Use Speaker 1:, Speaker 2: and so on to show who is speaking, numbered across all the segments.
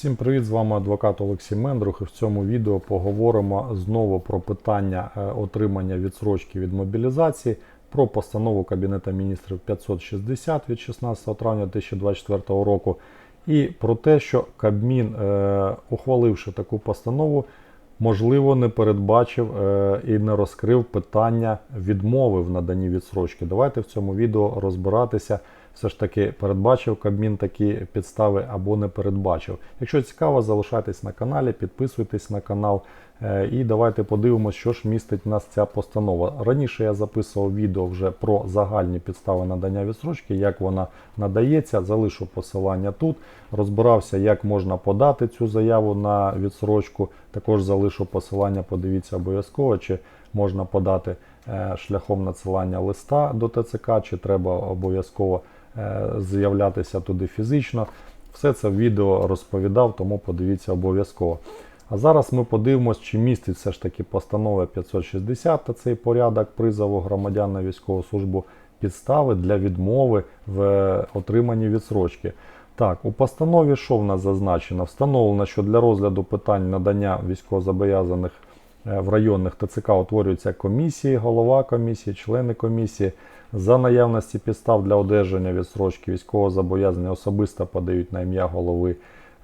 Speaker 1: Всім привіт! З вами адвокат Олексій Мендрух. І в цьому відео поговоримо знову про питання е, отримання відсрочки від мобілізації, про постанову Кабінету міністрів 560 від 16 травня 2024 року, і про те, що Кабмін, е, ухваливши таку постанову, можливо, не передбачив е, і не розкрив питання відмови в наданні відсрочки. Давайте в цьому відео розбиратися. Все ж таки передбачив Кабмін такі підстави або не передбачив. Якщо цікаво, залишайтесь на каналі, підписуйтесь на канал е, і давайте подивимося, що ж містить нас ця постанова. Раніше я записував відео вже про загальні підстави надання відсрочки, як вона надається. Залишу посилання тут. Розбирався, як можна подати цю заяву на відсрочку. Також залишу посилання, подивіться обов'язково, чи можна подати е, шляхом надсилання листа до ТЦК, чи треба обов'язково з'являтися туди фізично. Все це в відео розповідав, тому подивіться обов'язково. А зараз ми подивимось, чи містить все ж таки постанова 560 та цей порядок призову громадян на військову службу підстави для відмови в отриманні відсрочки. Так, у постанові що в нас зазначено? Встановлено, що для розгляду питань надання військовозобов'язаних е, в районних ТЦК утворюються комісії, голова комісії, члени комісії. За наявності підстав для одержання відсрочки військовозобов'язані особисто подають на ім'я голови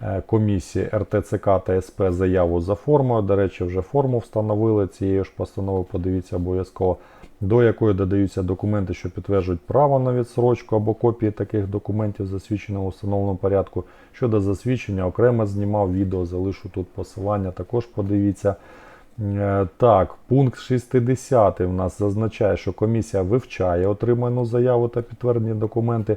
Speaker 1: е, комісії РТЦК та СП заяву за формою. До речі, вже форму встановили цією ж постановою, подивіться обов'язково, до якої додаються документи, що підтверджують право на відсрочку або копії таких документів, засвідченого у встановленому порядку. Щодо засвідчення, окремо знімав відео, залишу тут посилання, також подивіться. Е, Так, пункт 60 в нас зазначає, що комісія вивчає отриману заяву та підтверджені документи,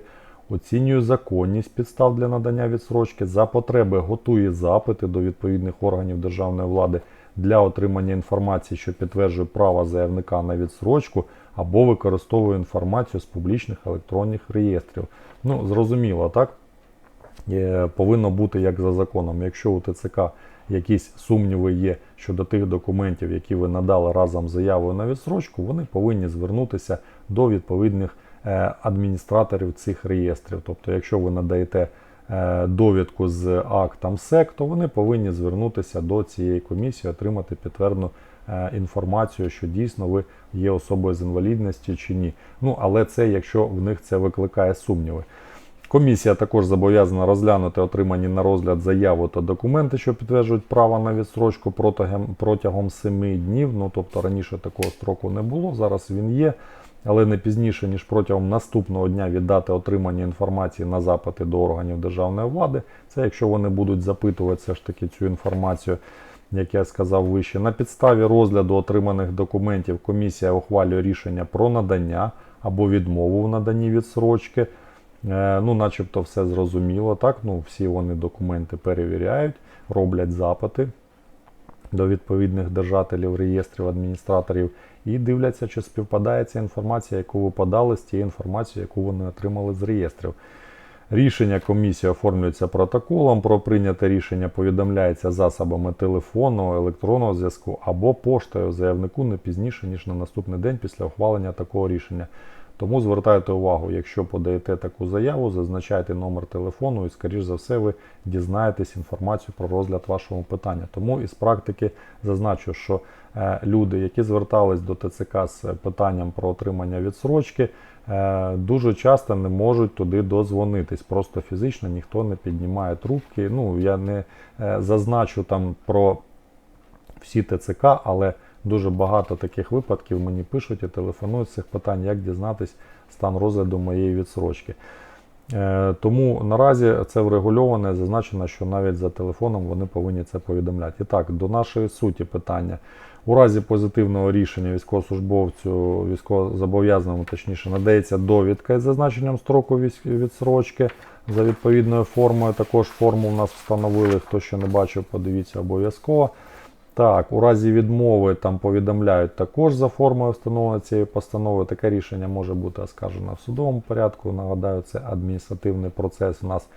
Speaker 1: оцінює законність підстав для надання відсрочки, за потреби готує запити до відповідних органів державної влади для отримання інформації, що підтверджує право заявника на відсрочку, або використовує інформацію з публічних електронних реєстрів. Ну, зрозуміло, так? Е, повинно бути як за законом. Якщо у ТЦК якісь сумніви є щодо тих документів, які ви надали разом з заявою на відсрочку, вони повинні звернутися до відповідних е, адміністраторів цих реєстрів. Тобто, якщо ви надаєте е, довідку з актом СЕК, то вони повинні звернутися до цієї комісії, отримати підтверджену е, інформацію, що дійсно ви є особою з інвалідністю чи ні. Ну, але це якщо в них це викликає сумніви. Комісія також зобов'язана розглянути отримані на розгляд заяву та документи, що підтверджують право на відсрочку протягом протягом 7 днів. Ну тобто раніше такого строку не було, зараз він є, але не пізніше ніж протягом наступного дня від дати отримання інформації на запити до органів державної влади. Це якщо вони будуть запитувати все ж таки цю інформацію. Як я сказав вище, на підставі розгляду отриманих документів комісія ухвалює рішення про надання або відмову в наданні відсрочки. Е, ну, начебто все зрозуміло. так, ну, Всі вони документи перевіряють, роблять запити до відповідних держателів, реєстрів, адміністраторів і дивляться, чи співпадає ця інформація, яку ви подали з тією інформацією, яку вони отримали з реєстрів. Рішення комісії оформлюється протоколом. Про прийняте рішення повідомляється засобами телефону, електронного зв'язку або поштою заявнику не пізніше, ніж на наступний день після ухвалення такого рішення. Тому звертайте увагу, якщо подаєте таку заяву, зазначайте номер телефону і, скоріш за все, ви дізнаєтесь інформацію про розгляд вашого питання. Тому із практики зазначу, що е, люди, які звертались до ТЦК з питанням про отримання відсрочки, е, дуже часто не можуть туди дозвонитись. Просто фізично ніхто не піднімає трубки. Ну, я не е, зазначу там про всі ТЦК, але Дуже багато таких випадків мені пишуть і телефонують з цих питань, як дізнатись стан розгляду моєї відсрочки. Е, тому наразі це врегульоване, зазначено, що навіть за телефоном вони повинні це повідомляти. І так, до нашої суті питання. У разі позитивного рішення військовослужбовцю, військовозобов'язаному, точніше, надається довідка із зазначенням строку відсрочки за відповідною формою. Також форму у нас встановили. Хто ще не бачив, подивіться обов'язково. Так, у разі відмови там повідомляють також за формою встановлення цієї постанови. Таке рішення може бути оскаржено в судовому порядку. Нагадаю, це адміністративний процес у нас.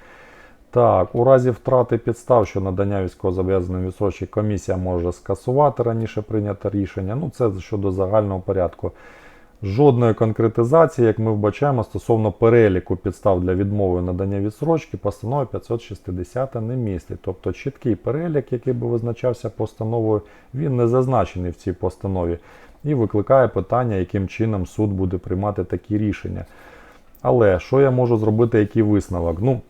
Speaker 1: Так, у разі втрати підстав, що надання військовозобов'язаної відсрочки комісія може скасувати раніше прийняте рішення. Ну, це щодо загального порядку. Жодної конкретизації, як ми вбачаємо, стосовно переліку підстав для відмови надання відсрочки, постанова 560 не містить. Тобто чіткий перелік, який би визначався постановою, він не зазначений в цій постанові і викликає питання, яким чином суд буде приймати такі рішення. Але що я можу зробити, який висновок? Ну,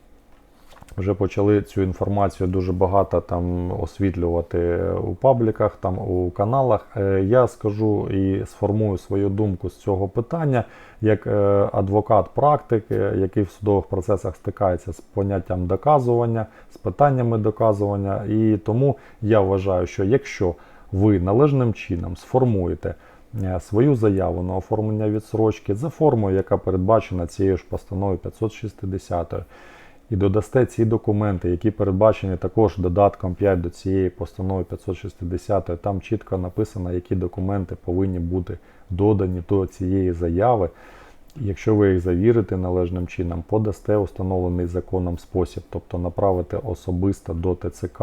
Speaker 1: вже почали цю інформацію дуже багато там освітлювати у пабліках, там у каналах. Е, Я скажу і сформую свою думку з цього питання як е, адвокат практик, е, який в судових процесах стикається з поняттям доказування, з питаннями доказування. І тому я вважаю, що якщо ви належним чином сформуєте е, свою заяву на оформлення відсрочки за формою, яка передбачена цією ж постановою 560 і додасте ці документи, які передбачені також додатком 5 до цієї постанови 560, там чітко написано, які документи повинні бути додані до цієї заяви. Якщо ви їх завірите належним чином, подасте установлений законом спосіб, тобто направите особисто до ТЦК,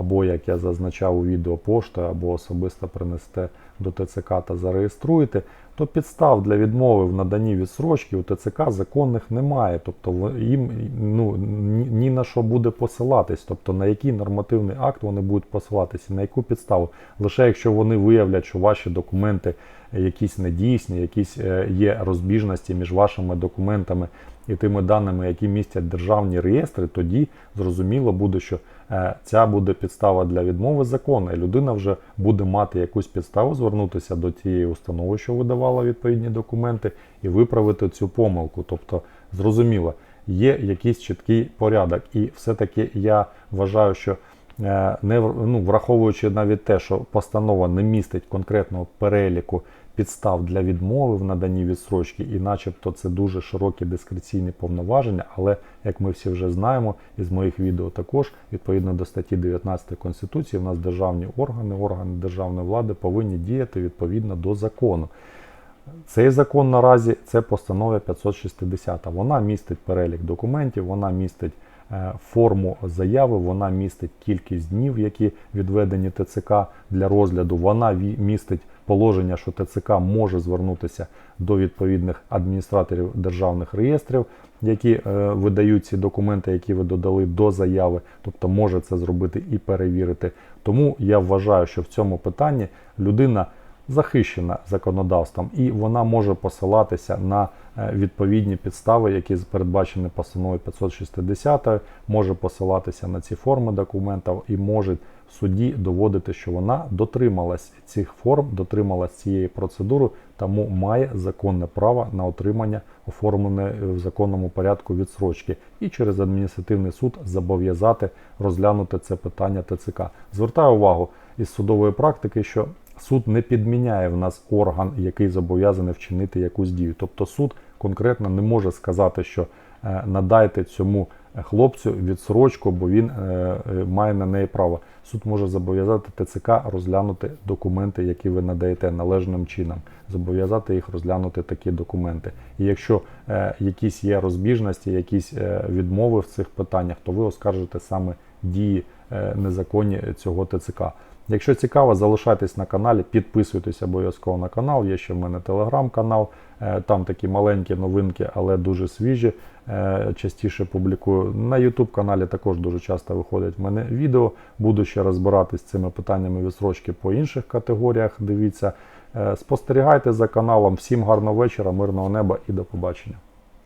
Speaker 1: або, як я зазначав у відео поштою, або особисто принесете до ТЦК та зареєструєте, то підстав для відмови в наданні відсрочки у ТЦК законних немає. Тобто їм ну, ні, на що буде посилатись, тобто на який нормативний акт вони будуть посилатися, на яку підставу. Лише якщо вони виявлять, що ваші документи якісь недійсні, якісь е, є розбіжності між вашими документами і тими даними, які містять державні реєстри, тоді зрозуміло буде, що ця буде підстава для відмови закону, і людина вже буде мати якусь підставу звернутися до тієї установи, що видавала відповідні документи, і виправити цю помилку. Тобто, зрозуміло, є якийсь чіткий порядок, і все-таки я вважаю, що е, не ну, враховуючи навіть те, що постанова не містить конкретного переліку підстав для відмови в наданні відсрочки, і начебто це дуже широкі дискреційні повноваження, але як ми всі вже знаємо, із моїх відео також, відповідно до статті 19 Конституції, в нас державні органи, органи державної влади повинні діяти відповідно до закону. Цей закон наразі це постанова 560. Вона містить перелік документів, вона містить е, форму заяви, вона містить кількість днів, які відведені ТЦК для розгляду. Вона містить положення, що ТЦК може звернутися до відповідних адміністраторів державних реєстрів, які е, видають ці документи, які ви додали до заяви, тобто може це зробити і перевірити. Тому я вважаю, що в цьому питанні людина захищена законодавством, і вона може посилатися на е, відповідні підстави, які передбачені постановою 560, може посилатися на ці форми документів і може суді доводити, що вона дотрималась цих форм, дотрималась цієї процедури, тому має законне право на отримання оформленої в законному порядку відсрочки і через адміністративний суд зобов'язати розглянути це питання ТЦК. Звертаю увагу із судової практики, що суд не підміняє в нас орган, який зобов'язаний вчинити якусь дію. Тобто суд конкретно не може сказати, що е, надайте цьому хлопцю відсрочку, бо він е, е, має на неї право. Суд може зобов'язати ТЦК розглянути документи, які ви надаєте належним чином, зобов'язати їх розглянути такі документи. І якщо е, якісь є розбіжності, якісь е, відмови в цих питаннях, то ви оскаржите саме дії е, незаконні цього ТЦК. Якщо цікаво, залишайтесь на каналі, підписуйтесь обов'язково на канал. Є ще в мене телеграм-канал, е, там такі маленькі новинки, але дуже свіжі. е, Частіше публікую. На YouTube каналі також дуже часто виходять в мене відео. Буду ще розбиратись з цими питаннями відсрочки по інших категоріях. Дивіться, Е, спостерігайте за каналом. Всім гарного вечора, мирного неба і до побачення.